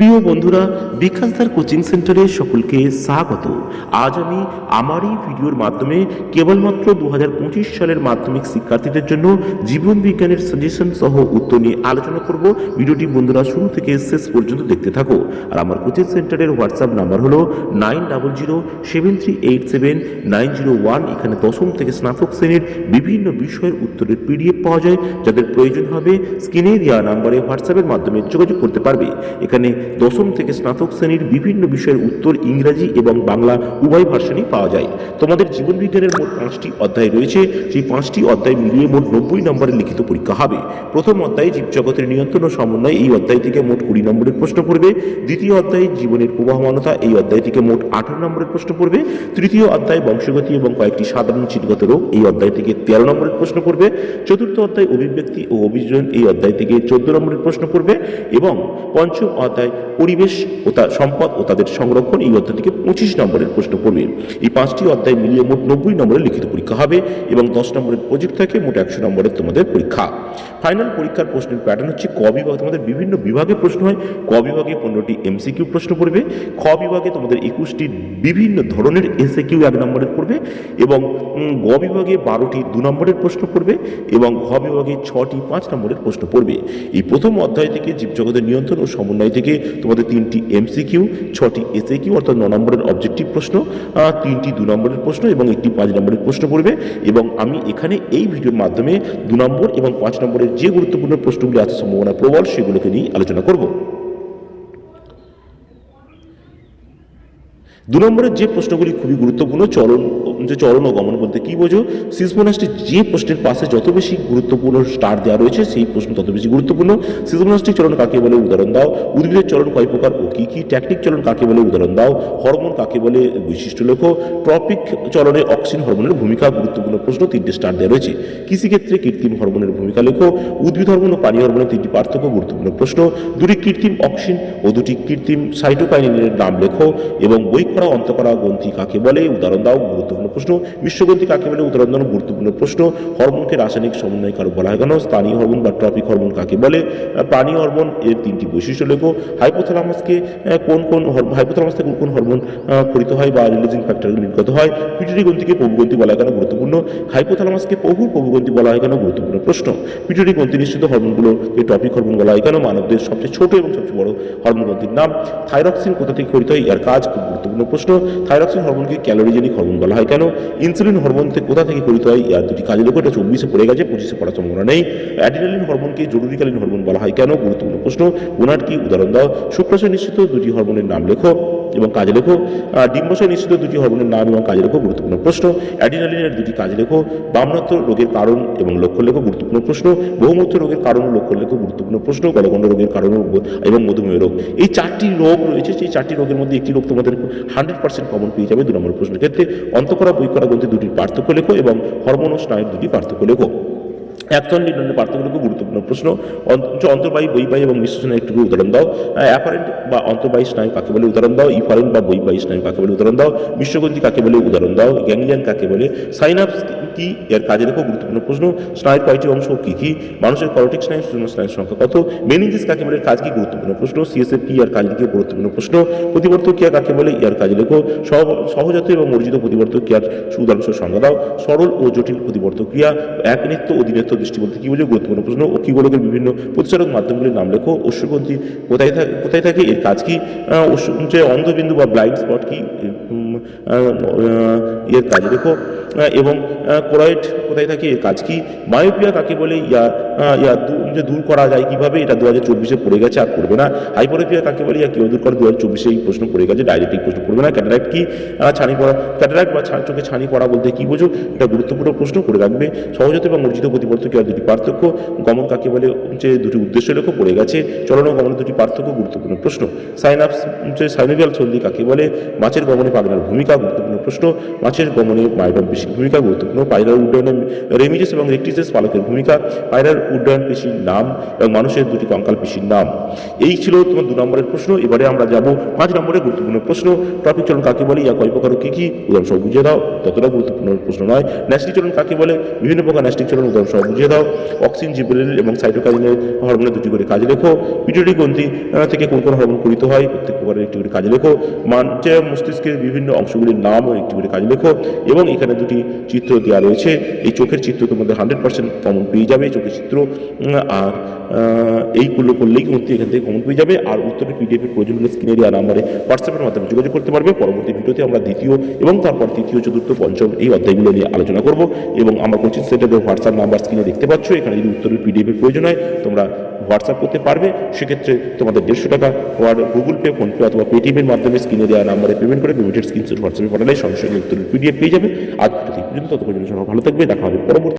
প্রিয় বন্ধুরা, বিকাশদার কোচিং সেন্টারে সকলকে স্বাগত। আজ আমি আমার এই ভিডিওর মাধ্যমে কেবলমাত্র দু হাজার পঁচিশ সালের মাধ্যমিক শিক্ষার্থীদের জন্য জীবন বিজ্ঞানের সাজেশন সহ উত্তর নিয়ে আলোচনা করব। ভিডিওটি বন্ধুরা শুরু থেকে শেষ পর্যন্ত দেখতে থাকো। আর আমার কোচিং সেন্টারের হোয়াটসঅ্যাপ নাম্বার হলো nine double zero seven three eight seven nine zero one. এখানে দশম থেকে স্নাতক শ্রেণির বিভিন্ন বিষয়ের উত্তরের পিডিএফ পাওয়া যায়। যাদের প্রয়োজন হবে, স্ক্রিনে দেওয়া নাম্বারে হোয়াটসঅ্যাপের মাধ্যমে যোগাযোগ করতে পারবে। এখানে দশম থেকে স্নাতক শ্রেণির বিভিন্ন বিষয়ের উত্তর ইংরাজি এবং বাংলা উভয় ভার্সনই পাওয়া যায়। তোমাদের জীবন বিজ্ঞানের মোট পাঁচটি অধ্যায় রয়েছে। সেই পাঁচটি অধ্যায় মিলিয়ে মোট নব্বই নম্বরের লিখিত পরীক্ষা হবে। প্রথম অধ্যায়ে জীবজগতের নিয়ন্ত্রণ ও সমন্বয়, এই অধ্যায় থেকে মোট কুড়ি নম্বরের প্রশ্ন পড়বে। দ্বিতীয় অধ্যায়ে জীবনের প্রবাহমানতা, এই অধ্যায় থেকে মোট আঠারো নম্বরের প্রশ্ন পড়বে। তৃতীয় অধ্যায় বংশগতি এবং কয়েকটি সাধারণ চিহ্নগত রোগ, এই অধ্যায় থেকে তেরো নম্বরের প্রশ্ন পড়বে। চতুর্থ অধ্যায় অভিব্যক্তি ও অভিযোজন, এই অধ্যায় থেকে চোদ্দ নম্বরের প্রশ্ন পড়বে। এবং পঞ্চম অধ্যায় পরিবেশ ও তার সম্পদ ও তাদের সংরক্ষণ এই অধ্যায় থেকে পঁচিশ নম্বরের প্রশ্ন পড়বে। এই পাঁচটি অধ্যায় মিলিয়ে মোট নব্বই নম্বরের লিখিত পরীক্ষা হবে এবং দশ নম্বরের প্রজেক্ট থাকে মোট একশো নম্বরের তোমাদের পরীক্ষা। ফাইনাল পরীক্ষার প্রশ্নের প্যাটার্ন হচ্ছে ক বিভাগ তোমাদের বিভিন্ন বিভাগে প্রশ্ন হয়। ক বিভাগে পনেরোটি এমসিকিউ প্রশ্ন পড়বে। খ বিভাগে তোমাদের একুশটি বিভিন্ন ধরনের এসএ কিউ এক নম্বরের পড়বে এবং গ বিভাগে বারোটি দু নম্বরের প্রশ্ন পড়বে এবং ঘ বিভাগে ছটি পাঁচ নম্বরের প্রশ্ন পড়বে। এই প্রথম অধ্যায় থেকে জীবজগতের নিয়ন্ত্রণ ও সমন্বয় থেকে তোমাদের তিনটি এমসিকিউ ছটি এসএ কিউ অর্থাৎ ন নম্বরের অবজেক্টিভ প্রশ্ন তিনটি দু নম্বরের প্রশ্ন এবং একটি পাঁচ নম্বরের প্রশ্ন পড়বে এবং আমি এখানে এই ভিডিওর মাধ্যমে দু নম্বর এবং পাঁচ নম্বরের যে গুরুত্বপূর্ণ প্রশ্নগুলি আছে, সম্ভাবনা প্রবল, সেগুলোকে নিয়ে আলোচনা করব। দু নম্বরের যে প্রশ্নগুলি খুবই গুরুত্বপূর্ণ চরণ যে চলন ও গমন বলতে কি বোঝো? সিসমোনাসটি যে প্রশ্নের পাশে যত বেশি গুরুত্বপূর্ণ স্টার দেওয়া রয়েছে, সেই প্রশ্ন তত বেশি গুরুত্বপূর্ণ। সিসমোনাস্টিক চলন কাকে বলে? উদাহরণ দাও। উদ্ভিদের চলন কয় প্রকার ও কী কী? ট্যাকটিক চলন কাকে বলে? উদাহরণ দাও। হরমোন কাকে বলে? বৈশিষ্ট্য লেখো। ট্রপিক চলনে অক্সিজেন হরমোনের ভূমিকা, গুরুত্বপূর্ণ প্রশ্ন, তিনটে স্টার দেওয়া রয়েছে। কৃষিক্ষেত্রে কৃত্রিম হরমোনের ভূমিকা লেখো। উদ্ভিদ হরমোন ও পানি হরমোনের তিনটি পার্থক্য, গুরুত্বপূর্ণ প্রশ্ন। দুটি কৃত্রিম অক্সিন ও দুটি কৃত্রিম সাইটোকাইনিনের নাম লেখো এবং বই করা অন্তকরা গ্রন্থি কাকে বলে? উদাহরণ দাও, গুরুত্বপূর্ণ প্রশ্ন। বিশ্বগ্রন্থি কাকে বলে? উদাহরণ দাও, গুরুত্বপূর্ণ প্রশ্ন। হরমোনকে রাসায়নিক সমন্বয় কারক বলা হয় কেন স্থানীয় হরমোন বা ট্রপিক হরমোন কাকে বলে? প্রাণী হরমোন এর তিনটি বৈশিষ্ট্য লেখো। হাইপোথ্যালামাসকে কোন কোন হাইপোথ্যালামাস থেকে কোন কোন হরমোন খরিত হয় বা রিলিজিং ফ্যাক্টর নির্গত হয়? পিটুরি গ্রন্থিকে প্রভুগ্রন্থি বলা হয় কেন গুরুত্বপূর্ণ? হাইপোথ্যালামাসকে প্রভুর প্রভুগ্রন্থি বলা হয় কেন গুরুত্বপূর্ণ প্রশ্ন? পিটুরি গ্রন্থি নিশ্চিত হরমোনগুলোকে টপিক হরমোন বলা হয় কেন? মানবদের সবচেয়ে ছোট এবং সবচেয়ে বড় হরমোন গ্রন্থির নাম। থাইরক্সিন কোথা থেকে খরিত হয়? এর কাজ খুব গুরুত্বপূর্ণ। প্রশ্ন থাইরক্সিন হরমোনকে ক্যালোরিজেনিক হরমোন বলা হয়। কেন? ইনসুলিন হরমোন থেকে কোথা থেকে গঠিত হয়? ইয়ার দুটি কাজে লোক এটা চব্বিশে পড়ে গেছে, পঁচিশে পড়ার সম্ভাবনা নেই। অ্যাডিনালিন হরমোনকে জরুরিকালীন হরমোন বলা হয়। কেন? গুরুত্বপূর্ণ প্রশ্ন। ওনার কি উদাহরণ দাও। শুক্রাশয় নিশ্চিত দুটি হরমোনের নাম লেখো। এবং কাজে লেখো। ডিম্বাশয় নিশ্চিত দুটি হরমোনের নাম এবং কাজে লেখো গুরুত্বপূর্ণ প্রশ্ন। অ্যাডিনালিনের দুটি কাজে লেখো। বামনত্ব রোগের কারণ এবং লক্ষ্য লেখো গুরুত্বপূর্ণ প্রশ্ন। বহুমূত্র রোগের কারণ ও লক্ষ্য লেখো গুরুত্বপূর্ণ প্রশ্ন। গলগণ্ড রোগের কারণ এবং মধুমেহ রোগ। এই চারটি রোগ রয়েছে। সেই চারটি রোগের মধ্যে একটি রোগ তোমাদের হান্ড্রেড পার্সেন্ট কমন পেয়ে যাবে। দু নম্বর প্রশ্নের ক্ষেত্রে অন্তকরা বই করা গ্রন্থি দুটির পার্থক্য লেখো এবং হরমোন ও স্নায়ুর দুটি পার্থক্য লেখো। একজন নির্ণয় পার্থক্যগুলো গুরুত্বপূর্ণ প্রশ্ন। অন্ত- অন্তর্বাহী বইবাহী এবং নিঃশ্বাসনের একটু উদাহরণ দাও। অ্যাপারেন্ট বা অন্তর্বাহী স্নায়ু কাকে বলে উদাহরণ দাও? ইফারেন্ট বা বৈবাহী স্নায়ু কাকে বলে উদাহরণ দাও? বিশ্বগ্রন্থি কাকে বলে উদাহরণ দাও? গ্যাংলিয়ান কাকে বলে? সাইনাপস কি এর কাজে রেখো গুরুত্বপূর্ণ প্রশ্ন। স্নায়ুর কয়টি অংশ কি কি? মানুষের করটিক স্নায়ু সূক্ষ্ম স্নায়ুর সংখ্যা কত? মেনিজিস কাকে বলে? কাজ কি গুরুত্বপূর্ণ প্রশ্ন। সিএসএফ কি এর কাজ লিখে গুরুত্বপূর্ণ প্রশ্ন। প্রতিবর্তক ক্রিয়া কাকে বলে? ইয়ার কাজে লেখো সহজাত এবং অর্জিত প্রতিবর্তক ক্রিয়ার উদাহরণ সংজ্ঞা দাও। সরল ও জটিল প্রতিবর্তক ক্রিয়া। এক নিত্য অধীনত্ব দৃষ্টি বলতে কী বলে গুরুত্বপূর্ণ প্রশ্ন ও কী গোলকের বিভিন্ন প্রতিচারক মাধ্যমগুলির নাম লেখো অশ্বগ্রন্থি কোথায় থাকে কোথায় থাকে, এর কাজ কি? অন্ধবিন্দু বা ব্লাইন্ড স্পট কি? এর কাজ। আহ, এবং কোরয়েড কোথায় থাকে? এর কাজ কি? মায়োপিয়া কাকে বলে? ইয়া ইয়া যে দূর করা যায় কীভাবে? এটা দু হাজার চব্বিশে পড়ে গেছে আর করবে না। হাইপোরেপিয়া কাকে বলে? ইয়া কেউ দূর করে? দু হাজার চব্বিশে এই প্রশ্ন পড়ে গেছে ডাইরেক্ট এই প্রশ্ন পড়বে না। ক্যাটারাক্ট কি? ছানি পড়া ক্যাটারাক্ট বা চোখে ছানি পড়া বলতে কি বোঝো? এটা গুরুত্বপূর্ণ প্রশ্ন করে রাখবে। সহজত এবং অর্জিত প্রতিবর্তক আর দুটি পার্থক্য। গমন কাকে বলে? যে দুটি উদ্দেশ্য লেখো পড়ে গেছে। চলন ও গমনের দুটি পার্থক্য গুরুত্বপূর্ণ প্রশ্ন। সাইনাপস যে সাইনোভিয়াল সন্ধি কাকে বলে? মাছের গমনে পাগনার ভূমিকা গুরুত্বপূর্ণ নম্বরের প্রশ্ন, মাছের গমনে মাইডম পেশির ভূমিকা গুরুত্বপূর্ণ। পায়রার উড্ডয়নে রেমিজেস এবং রেকটিসেস পালকের ভূমিকা। পায়রার উড্ডয়ন পেশির নাম এবং মানুষের দুটি কঙ্কাল পেশির নাম। এই ছিল তোমার দু নম্বরের প্রশ্ন। এবারে আমরা যাব পাঁচ নম্বরের গুরুত্বপূর্ণ প্রশ্ন। ট্রপিক চলন কাকে বলে ইয়া কয় প্রকার কী কী কি? উদাহরণ সহ বুঝিয়ে দাও। ততটা গুরুত্বপূর্ণ প্রশ্ন নয়। ন্যাস্টিক চলন কাকে বলে? বিভিন্ন প্রকার ন্যাস্টিক চলন, উদাহরণ সহ বুঝিয়ে দাও। অক্সিজেন জিবরেলিন এবং সাইটোকাইনের হরমোনের দুটি করে কাজ লেখো। পিটুইটারি গ্রন্থি থেকে কোন কোন হরমোন পরিত হয়, প্রত্যেক প্রকারের একটি করে কাজ লেখো। মানচে মস্তিষ্কের বিভিন্ন অংশগুলির নাম ও একটি করে কাজ লেখো এবং এখানে দুটি চিত্র দেওয়া রয়েছে। এই চোখের চিত্র তোমাদের হান্ড্রেড পার্সেন্ট কমন পেয়ে যাবে। চোখের চিত্র আর এইগুলো করলেই কিন্তু এখান থেকে কমন পেয়ে যাবে। আর উত্তরের পিডিএফ এর প্রয়োজন স্ক্রিনে দেওয়া নাম্বারে হোয়াটসঅ্যাপের মাধ্যমে যোগাযোগ করতে পারবে। পরবর্তী ভিডিওতে আমরা দ্বিতীয় এবং তারপর তৃতীয়, চতুর্থ, পঞ্চম এই অধ্যায়গুলো নিয়ে আলোচনা করব। এবং আমার কোচিং সেন্টারের হোয়াটসঅ্যাপ নাম্বার স্ক্রিনে দেখতে পাচ্ছ। এখানে যদি উত্তরের পিডিএফ এর প্রয়োজন হয়, তোমরা হোয়াটসঅ্যাপ করতে পারবে, সেক্ষেত্রে তোমাদের দেড়শো টাকা হওয়ার গুগল পে ফোনপে অথবা পেটিএমের মাধ্যমে স্ক্রিনে দেওয়া নাম্বারে পেমেন্ট করে পেমেন্টের স্ক্রিনশট হোয়াটসঅ্যাপে পাঠালে সঙ্গে সঙ্গে উত্তরের পিডিএফ পেয়ে যাবে। আজ পর্যন্ত ততক্ষণ ভালো থাকবে, দেখা হবে পরবর্তী